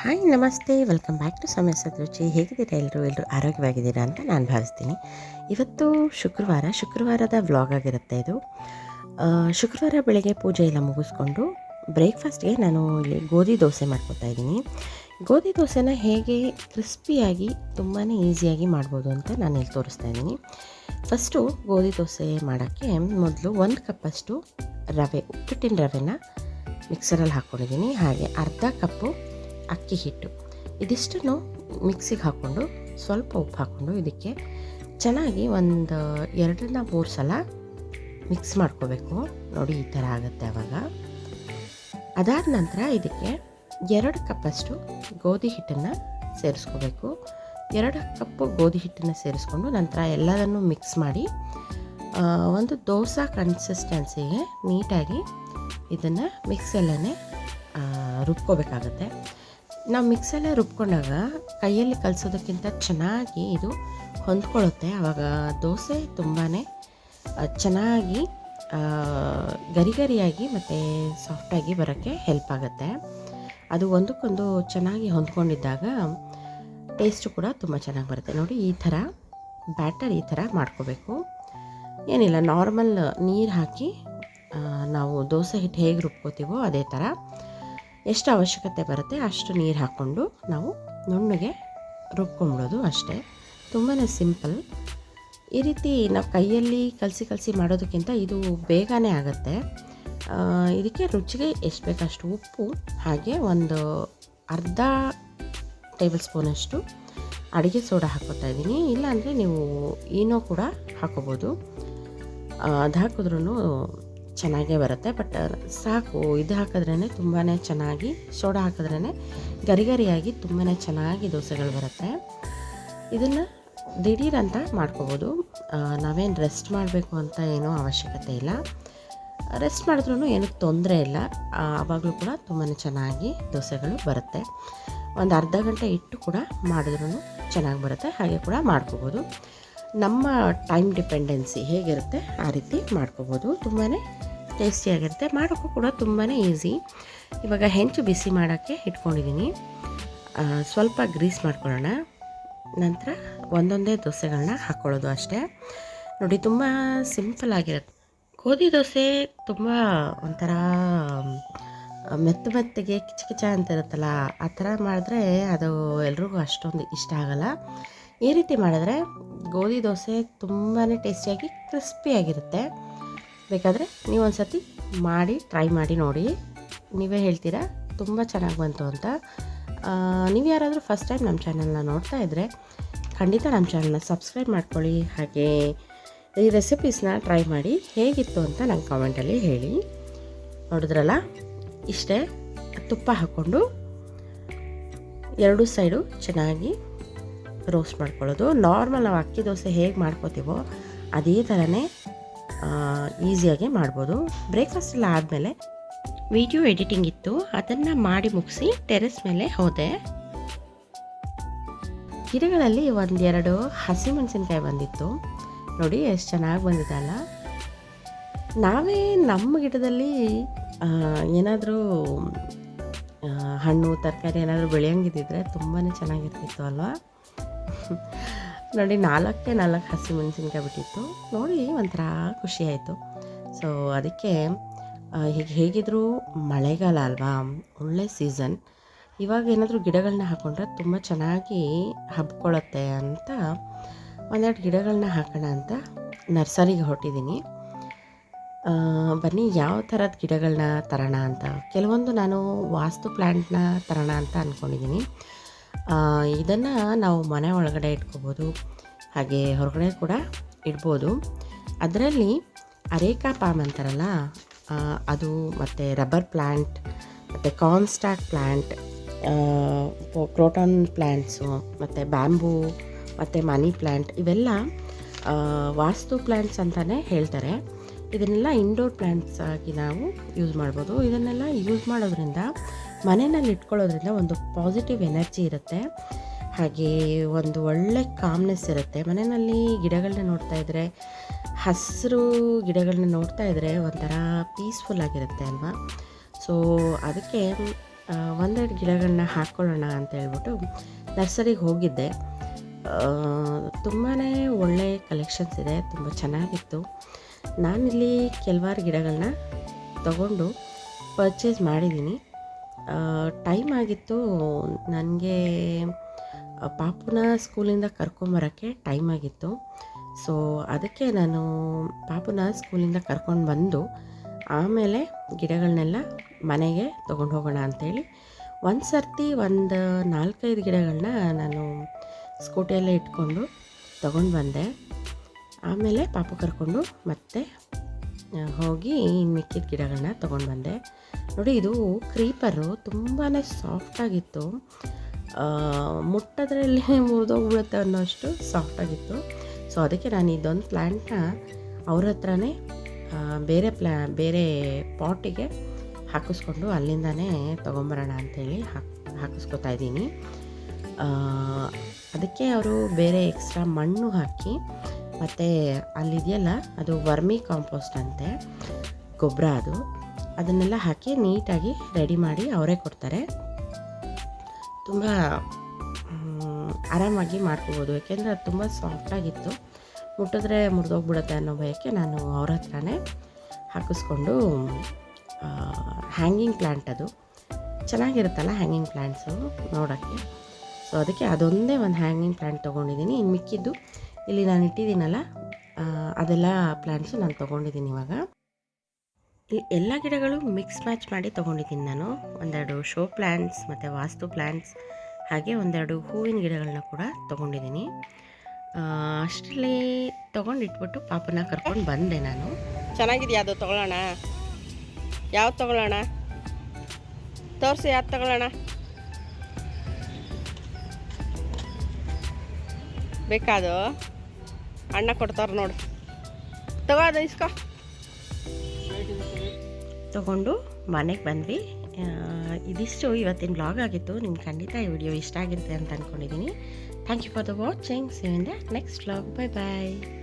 Hi, ನಮಸ್ತೆ. Welcome back to ಸಮಯ ರುಚಿ ಹೇಗಿದ್ದೀರಾ ಎಲ್ಲರೂ ಎಲ್ಲರೂ ಆರೋಗ್ಯವಾಗಿದ್ದೀರಾ ಅಂತ ನಾನು ಭಾವಿಸ್ತೀನಿ. ಇವತ್ತು ಶುಕ್ರವಾರ, ಶುಕ್ರವಾರದ ವ್ಲಾಗ್ ಆಗಿರುತ್ತೆ ಇದು. ಶುಕ್ರವಾರ ಬೆಳಗ್ಗೆ ಪೂಜೆ ಎಲ್ಲ ಮುಗಿಸ್ಕೊಂಡು ಬ್ರೇಕ್ಫಾಸ್ಟ್ಗೆ ನಾನು ಇಲ್ಲಿ ಗೋಧಿ ದೋಸೆ ಮಾಡ್ಕೊತಾ ಇದ್ದೀನಿ. ಗೋಧಿ ದೋಸೆನ ಹೇಗೆ ಕ್ರಿಸ್ಪಿಯಾಗಿ ತುಂಬಾ ಈಸಿಯಾಗಿ ಮಾಡ್ಬೋದು ಅಂತ ನಾನು ಇಲ್ಲಿ ತೋರಿಸ್ತಾ ಇದ್ದೀನಿ. ಫಸ್ಟು ಗೋಧಿ ದೋಸೆ ಮಾಡೋಕ್ಕೆ ಮೊದಲು ಒಂದು ಕಪ್ಪಷ್ಟು ರವೆ, ಉಪ್ಪಿಟ್ಟಿನ ರವೆನ ಮಿಕ್ಸರಲ್ಲಿ ಹಾಕ್ಕೊಂಡಿದ್ದೀನಿ ಹಾಗೆ ಅರ್ಧ ಕಪ್ಪು ಅಕ್ಕಿ ಹಿಟ್ಟು. ಇದಿಷ್ಟನ್ನು ಮಿಕ್ಸಿಗೆ ಹಾಕ್ಕೊಂಡು ಸ್ವಲ್ಪ ಉಪ್ಪು ಹಾಕ್ಕೊಂಡು ಇದಕ್ಕೆ ಚೆನ್ನಾಗಿ ಒಂದು ಎರಡರಿಂದ ಮೂರು ಸಲ ಮಿಕ್ಸ್ ಮಾಡ್ಕೋಬೇಕು. ನೋಡಿ ಈ ಥರ ಆಗುತ್ತೆ ಆವಾಗ. ಅದಾದ ನಂತರ ಇದಕ್ಕೆ ಎರಡು ಕಪ್ಪಷ್ಟು ಗೋಧಿ ಹಿಟ್ಟನ್ನು ಸೇರಿಸ್ಕೋಬೇಕು. ಎರಡು ಕಪ್ಪು ಗೋಧಿ ಹಿಟ್ಟನ್ನು ಸೇರಿಸ್ಕೊಂಡು ನಂತರ ಎಲ್ಲದನ್ನು ಮಿಕ್ಸ್ ಮಾಡಿ ಒಂದು ದೋಸೆ ಕನ್ಸಿಸ್ಟೆನ್ಸಿಗೆ ನೀಟಾಗಿ ಇದನ್ನು ಮಿಕ್ಸಲ್ಲೇ ರುಬ್ಕೋಬೇಕಾಗತ್ತೆ. ನಾವು ಮಿಕ್ಸಲ್ಲೇ ರುಬ್ಕೊಂಡಾಗ ಕೈಯಲ್ಲಿ ಕಲಿಸೋದಕ್ಕಿಂತ ಚೆನ್ನಾಗಿ ಇದು ಹೊಂದ್ಕೊಳ್ಳುತ್ತೆ. ಆವಾಗ ದೋಸೆ ತುಂಬಾ ಚೆನ್ನಾಗಿ ಗರಿ ಗರಿಯಾಗಿ ಮತ್ತು ಸಾಫ್ಟಾಗಿ ಬರೋಕ್ಕೆ ಹೆಲ್ಪ್ ಆಗುತ್ತೆ. ಅದು ಒಂದಕ್ಕೊಂದು ಚೆನ್ನಾಗಿ ಹೊಂದ್ಕೊಂಡಿದ್ದಾಗ ಟೇಸ್ಟು ಕೂಡ ತುಂಬ ಚೆನ್ನಾಗಿ ಬರುತ್ತೆ. ನೋಡಿ, ಈ ಥರ ಬ್ಯಾಟರ್ ಈ ಥರ ಮಾಡ್ಕೋಬೇಕು. ಏನಿಲ್ಲ ನಾರ್ಮಲ್ ನೀರು ಹಾಕಿ ನಾವು ದೋಸೆ ಹಿಟ್ಟು ಹೇಗೆ ರುಬ್ಕೋತೀವೋ ಅದೇ ಥರ. ಎಷ್ಟು ಅವಶ್ಯಕತೆ ಬರುತ್ತೆ ಅಷ್ಟು ನೀರು ಹಾಕ್ಕೊಂಡು ನಾವು ನುಣ್ಣಗೆ ರುಬ್ಕೊಂಬಿಡೋದು ಅಷ್ಟೇ. ತುಂಬಾ ಸಿಂಪಲ್. ಈ ರೀತಿ ನಾವು ಕೈಯಲ್ಲಿ ಕಲಸಿ ಕಲಸಿ ಮಾಡೋದಕ್ಕಿಂತ ಇದು ಬೇಗನೆ ಆಗುತ್ತೆ. ಇದಕ್ಕೆ ರುಚಿಗೆ ಎಷ್ಟು ಬೇಕಷ್ಟು ಉಪ್ಪು, ಹಾಗೆ ಒಂದು ಅರ್ಧ ಟೇಬಲ್ ಸ್ಪೂನಷ್ಟು ಅಡುಗೆ ಸೋಡಾ ಹಾಕೋತಾ ಇದ್ದೀನಿ. ಇಲ್ಲಾಂದರೆ ನೀವು ಏನೋ ಕೂಡ ಹಾಕೋಬೋದು ಅದು ಹಾಕಿದ್ರೂ ಚೆನ್ನಾಗೇ ಬರುತ್ತೆ. ಬಟ್ ಸಾಕು. ಇದು ಹಾಕಿದ್ರೇ ತುಂಬಾ ಚೆನ್ನಾಗಿ, ಸೋಡಾ ಹಾಕಿದ್ರೇ ಗರಿ ಗರಿಯಾಗಿ ತುಂಬಾ ಚೆನ್ನಾಗಿ ದೋಸೆಗಳು ಬರುತ್ತೆ. ಇದನ್ನು ದಿಢೀರಂತ ಮಾಡ್ಕೋಬೋದು. ನಾವೇನು ರೆಸ್ಟ್ ಮಾಡಬೇಕು ಅಂತ ಏನೂ ಅವಶ್ಯಕತೆ ಇಲ್ಲ. ರೆಸ್ಟ್ ಮಾಡಿದ್ರೂ ಏನಕ್ಕೆ ತೊಂದರೆ ಇಲ್ಲ. ಆವಾಗಲೂ ಕೂಡ ತುಂಬಾ ಚೆನ್ನಾಗಿ ದೋಸೆಗಳು ಬರುತ್ತೆ. ಒಂದು ಅರ್ಧ ಗಂಟೆ ಇಟ್ಟು ಕೂಡ ಮಾಡಿದ್ರೂ ಚೆನ್ನಾಗಿ ಬರುತ್ತೆ. ಹಾಗೆ ಕೂಡ ಮಾಡ್ಕೋಬೋದು. ನಮ್ಮ ಟೈಮ್ ಡಿಪೆಂಡೆನ್ಸಿ ಹೇಗಿರುತ್ತೆ ಆ ರೀತಿ ಮಾಡ್ಕೋಬೋದು. ತುಂಬಾ ಟೇಸ್ಟಿಯಾಗಿರುತ್ತೆ. ಮಾಡೋಕ್ಕೂ ಕೂಡ ತುಂಬಾ ಈಸಿ. ಇವಾಗ ಹೆಂಚು ಬಿಸಿ ಮಾಡೋಕ್ಕೆ ಇಟ್ಕೊಂಡಿದ್ದೀನಿ ಸ್ವಲ್ಪ ಗ್ರೀಸ್ ಮಾಡ್ಕೊಳ್ಳೋಣ. ನಂತರ ಒಂದೊಂದೇ ದೋಸೆಗಳನ್ನ ಹಾಕ್ಕೊಳ್ಳೋದು ಅಷ್ಟೇ. ನೋಡಿ, ತುಂಬ ಸಿಂಪಲ್ ಆಗಿರುತ್ತೆ. ಗೋಧಿ ದೋಸೆ ತುಂಬ ಒಂಥರ ಮೆತ್ತು ಮೆತ್ತ ಮೆತ್ತಗೆ ಕಿಚ ಕಿಚ ಅಂತ ಇರುತ್ತಲ್ಲ, ಆ ಥರ ಮಾಡಿದ್ರೆ ಅದು ಎಲ್ರಿಗೂ ಅಷ್ಟೊಂದು ಇಷ್ಟ ಆಗಲ್ಲ. ಈ ರೀತಿ ಮಾಡಿದ್ರೆ ಗೋಧಿ ದೋಸೆ ತುಂಬಾ ಟೇಸ್ಟಿಯಾಗಿ ಕ್ರಿಸ್ಪಿಯಾಗಿರುತ್ತೆ ಬೇಕಾದರೆ ನೀವು ಒಂದು ಸರ್ತಿ ಮಾಡಿ ಟ್ರೈ ಮಾಡಿ ನೋಡಿ. ನೀವೇ ಹೇಳ್ತೀರಾ? ತುಂಬ ಚೆನ್ನಾಗಿ ಬಂತು ಅಂತ. ನೀವು ಯಾರಾದರೂ ಫಸ್ಟ್ ಟೈಮ್ ನಮ್ಮ ಚಾನಲ್ನ ನೋಡ್ತಾ ಇದ್ದರೆ ಖಂಡಿತ ನಮ್ಮ ಚಾನಲ್ನ ಸಬ್ಸ್ಕ್ರೈಬ್ ಮಾಡ್ಕೊಳ್ಳಿ. ಹಾಗೆ ಈ ರೆಸಿಪೀಸ್ನ ಟ್ರೈ ಮಾಡಿ ಹೇಗಿತ್ತು ಅಂತ ನಂಗೆ ಕಾಮೆಂಟಲ್ಲಿ ಹೇಳಿ. ನೋಡಿದ್ರಲ್ಲ? ಇಷ್ಟೇ. ತುಪ್ಪ ಹಾಕ್ಕೊಂಡು ಎರಡು ಸೈಡು ಚೆನ್ನಾಗಿ ರೋಸ್ಟ್ ಮಾಡ್ಕೊಳ್ಳೋದು. ನಾರ್ಮಲ್ ನಾವು ಅಕ್ಕಿ ದೋಸೆ ಹೇಗೆ ಮಾಡ್ಕೋತೀವೋ ಅದೇ ಥರನೇ ಈಸಿಯಾಗಿ ಮಾಡ್ಬೋದು. ಬ್ರೇಕ್ಫಾಸ್ಟೆಲ್ಲ ಆದಮೇಲೆ ವಿಡಿಯೋ ಎಡಿಟಿಂಗ್ ಇತ್ತು. ಅದನ್ನು ಮಾಡಿ ಮುಗಿಸಿ ಟೆರೆಸ್ ಮೇಲೆ ಹೋದೆ. ಗಿಡಗಳಲ್ಲಿ ಒಂದೆರಡು ಹಸಿಮೆಣಸಿನ್ಕಾಯಿ ಬಂದಿತ್ತು. ನೋಡಿ ಎಷ್ಟು ಚೆನ್ನಾಗಿ ಬಂದಿದ್ದಲ್ಲ ನಾವೇ ನಮ್ಮ ಗಿಡದಲ್ಲಿ ಏನಾದರೂ ಹಣ್ಣು, ತರಕಾರಿ ಏನಾದರೂ ಬೆಳೆಯಂಗಿದ್ದಿದ್ರೆ ತುಂಬಾ ಚೆನ್ನಾಗಿರ್ತಿತ್ತು ಅಲ್ವಾ? ನೋಡಿ ನಾಲ್ಕೇ ನಾಲ್ಕು ಹಸಿಮೆಣಸಿನ್ಕಾಯಿ ಬಿಟ್ಟಿತ್ತು. ನೋಡಿ ಒಂಥರ ಖುಷಿ ಆಯಿತು. ಸೊ ಅದಕ್ಕೆ ಹೀಗೆ ಹೇಗಿದ್ರೂ ಮಳೆಗಾಲ ಅಲ್ವಾ ಒಳ್ಳೆ ಸೀಸನ್. ಇವಾಗ ಏನಾದರೂ ಗಿಡಗಳನ್ನ ಹಾಕ್ಕೊಂಡ್ರೆ ತುಂಬ ಚೆನ್ನಾಗಿ ಹಬ್ಕೊಳ್ಳುತ್ತೆ ಅಂತ ಒಂದೆರಡು ಗಿಡಗಳನ್ನ ಹಾಕೋಣ ಅಂತ ನರ್ಸರಿಗೆ ಹೊರಟಿದ್ದೀನಿ. ಆ, ಬನ್ನಿ ಯಾವ ಥರದ ಗಿಡಗಳನ್ನ ತರೋಣ ಅಂತ. ಕೆಲವೊಂದು ನಾನು ವಾಸ್ತು ಪ್ಲ್ಯಾಂಟ್ನ ತರೋಣ ಅಂತ ಅಂದ್ಕೊಂಡಿದ್ದೀನಿ ಇದನ್ನು ನಾವು ಮನೆ ಒಳಗಡೆ ಇಟ್ಕೋಬೋದು. ಹಾಗೆ ಹೊರಗಡೆ ಕೂಡ ಇಡ್ಬೋದು. ಅದರಲ್ಲಿ ಅರೇಕಾ ಪಾಮ್ ಅಂತಾರಲ್ಲ ಅದು ಮತ್ತು ರಬ್ಬರ್ ಪ್ಲ್ಯಾಂಟ್ ಮತ್ತು ಕಾನ್ಸ್ಟಾಕ್ ಪ್ಲ್ಯಾಂಟ್ ಕ್ರೋಟಾನ್ ಪ್ಲ್ಯಾಂಟ್ಸು ಮತ್ತು ಬ್ಯಾಂಬೂ, ಮತ್ತು ಮನಿ ಪ್ಲ್ಯಾಂಟ್ ಇವೆಲ್ಲ ವಾಸ್ತು ಪ್ಲ್ಯಾಂಟ್ಸ್ ಅಂತಲೇ ಹೇಳ್ತಾರೆ. ಇದನ್ನೆಲ್ಲ ಇಂಡೋರ್ ಪ್ಲ್ಯಾಂಟ್ಸ್ ಆಗಿ ನಾವು ಯೂಸ್ ಮಾಡ್ಬೋದು. ಇದನ್ನೆಲ್ಲ ಯೂಸ್ ಮಾಡೋದ್ರಿಂದ ಮನೆಯಲ್ಲಿ ಇಟ್ಕೊಳ್ಳೋದ್ರಿಂದ ಒಂದು ಪಾಸಿಟಿವ್ ಎನರ್ಜಿ ಇರುತ್ತೆ. ಹಾಗೆ ಒಂದು ಒಳ್ಳೆ ಕಾಮ್ನೆಸ್ ಇರುತ್ತೆ. ಮನೆಯಲ್ಲಿ ಗಿಡಗಳನ್ನ ನೋಡ್ತಾ ಇದ್ದರೆ ಹಸಿರು ಗಿಡಗಳನ್ನ ನೋಡ್ತಾ ಇದ್ದರೆ ಒಂಥರ ಪೀಸ್ಫುಲ್ ಆಗಿರುತ್ತೆ ಅಲ್ವಾ? ಸೊ ಅದಕ್ಕೆ ಒಂದೆರಡು ಗಿಡಗಳನ್ನ ಹಾಕ್ಕೊಳ್ಳೋಣ ಅಂತ ಹೇಳ್ಬಿಟ್ಟು ನರ್ಸರಿಗೆ ಹೋಗಿದ್ದೆ. ತುಂಬಾ ಒಳ್ಳೆ ಕಲೆಕ್ಷನ್ಸ್ ಇದೆ, ತುಂಬ ಚೆನ್ನಾಗಿತ್ತು. ನಾನಿಲ್ಲಿ ಕೆಲವಾರು ಗಿಡಗಳನ್ನ ತಗೊಂಡು ಪರ್ಚೇಸ್ ಮಾಡಿದ್ದೀನಿ ಟೈಮ್ ಆಗಿತ್ತು. ನನಗೆ ಪಾಪುನ ಸ್ಕೂಲಿಂದ ಕರ್ಕೊಂಬರೋಕ್ಕೆ ಟೈಮ್ ಆಗಿತ್ತು. ಸೊ ಅದಕ್ಕೆ ನಾನು ಪಾಪುನ ಸ್ಕೂಲಿಂದ ಕರ್ಕೊಂಡು ಬಂದು, ಆಮೇಲೆ ಗಿಡಗಳನ್ನೆಲ್ಲ ಮನೆಗೆ ತೊಗೊಂಡು ಹೋಗೋಣ ಅಂಥೇಳಿ ಒಂದು ಸರ್ತಿ ಒಂದು ನಾಲ್ಕೈದು ಗಿಡಗಳನ್ನ ನಾನು ಸ್ಕೂಟಿಯಲ್ಲೇ ಇಟ್ಕೊಂಡು ತೊಗೊಂಡು ಬಂದೆ. ಆಮೇಲೆ ಪಾಪು ಕರ್ಕೊಂಡು ಮತ್ತೆ ಹೋಗಿ ಇನ್ನು ಮಿಕ್ಕಿದ ಗಿಡಗಳನ್ನ ತೊಗೊಂಡು ಬಂದೆ. ನೋಡಿ, ಇದು ಕ್ರೀಪರು ತುಂಬಾ ಸಾಫ್ಟಾಗಿತ್ತು ಮುಟ್ಟೋದ್ರಲ್ಲಿ ಮುರಿದೋಗ್ಬಿಡುತ್ತೆ ಅನ್ನೋಷ್ಟು ಸಾಫ್ಟಾಗಿತ್ತು ಸೊ ಅದಕ್ಕೆ ನಾನು ಇದೊಂದು ಪ್ಲ್ಯಾಂಟ್ನ ಅವ್ರ ಹತ್ರನೇ ಬೇರೆ ಪ್ಲ್ಯಾ ಬೇರೆ ಪಾಟಿಗೆ ಹಾಕಿಸ್ಕೊಂಡು ಅಲ್ಲಿಂದನೇ ತೊಗೊಂಬರೋಣ ಅಂಥೇಳಿ ಹಾಕಿ, ಹಾಕಿಸ್ಕೊತಾ ಇದ್ದೀನಿ. ಅದಕ್ಕೆ ಅವರು ಬೇರೆ ಎಕ್ಸ್ಟ್ರಾ ಮಣ್ಣು ಹಾಕಿ ಮತ್ತು ಅಲ್ಲಿದೆಯಲ್ಲ, ಅದು ವರ್ಮಿ ಕಾಂಪೋಸ್ಟ್ ಅಂತೆ, ಗೊಬ್ಬರ ಅದು. ಅದನ್ನೆಲ್ಲ ಹಾಕಿ ನೀಟಾಗಿ ರೆಡಿ ಮಾಡಿ ಅವರೇ ಕೊಡ್ತಾರೆ. ತುಂಬ ಆರಾಮಾಗಿ ಮಾಡ್ಕೋಬೋದು. ಯಾಕೆಂದರೆ ಅದು ತುಂಬ ಸಾಫ್ಟಾಗಿತ್ತು ಮುಟ್ಟಿದ್ರೆ ಮುರಿದೋಗ್ಬಿಡುತ್ತೆ ಅನ್ನೋ ಭಯಕ್ಕೆ ನಾನು ಅವ್ರ ಹತ್ರನೇ ಹಾಕಿಸ್ಕೊಂಡು ಹ್ಯಾಂಗಿಂಗ್ ಪ್ಲ್ಯಾಂಟ್ ಅದು. ಚೆನ್ನಾಗಿರುತ್ತಲ್ಲ ಹ್ಯಾಂಗಿಂಗ್ ಪ್ಲ್ಯಾಂಟ್ಸು ನೋಡೋಕ್ಕೆ. ಸೊ ಅದಕ್ಕೆ ಅದೊಂದೇ ಒಂದು ಹ್ಯಾಂಗಿಂಗ್ ಪ್ಲ್ಯಾಂಟ್ ತೊಗೊಂಡಿದ್ದೀನಿ. ಇನ್ನು ಮಿಕ್ಕಿದ್ದು ಇಲ್ಲಿ ನಾನು ಇಟ್ಟಿದ್ದೀನಲ್ಲ ಅದೆಲ್ಲ ಪ್ಲ್ಯಾಂಟ್ಸು ನಾನು ತೊಗೊಂಡಿದ್ದೀನಿ ಇವಾಗ. ಇಲ್ಲಿ ಎಲ್ಲ ಗಿಡಗಳು ಮಿಕ್ಸ್ ಮ್ಯಾಚ್ ಮಾಡಿ ತೊಗೊಂಡಿದ್ದೀನಿ ನಾನು. ಒಂದೆರಡು ಶೋ ಪ್ಲ್ಯಾಂಟ್ಸ್ ಮತ್ತು ವಾಸ್ತು ಪ್ಲ್ಯಾಂಟ್ಸ್ ಹಾಗೆ ಒಂದೆರಡು ಹೂವಿನ ಗಿಡಗಳನ್ನ ಕೂಡ ತೊಗೊಂಡಿದ್ದೀನಿ. ಅಷ್ಟರಲ್ಲಿ ತೊಗೊಂಡಿಟ್ಬಿಟ್ಟು ಪಾಪನ ಕರ್ಕೊಂಡು ಬಂದೆ ನಾನು. ಚೆನ್ನಾಗಿದೆಯಾ ಅದು ತಗೊಳ್ಳೋಣ? ಯಾವ್ದು ತಗೊಳ್ಳೋಣ? ತೋರಿಸಿ ಯಾವ್ದು ತಗೊಳ್ಳೋಣ? ಬೇಕಾದು? ಅಣ್ಣ ಕೊಡ್ತಾರ ನೋಡು. ತಗೋ ಅದು ತಗೊಂಡು ಮನೆಗೆ ಬಂದ್ವಿ. ಇದಿಷ್ಟು ಇವತ್ತಿನ ಬ್ಲಾಗ್ ಆಗಿತ್ತು. ನಿಮ್ಗೆ ಖಂಡಿತ ಈ ವಿಡಿಯೋ ಇಷ್ಟ ಆಗಿರುತ್ತೆ ಅಂತ ಅಂದ್ಕೊಂಡಿದ್ದೀನಿ thank you for the watching see in next blog bye bye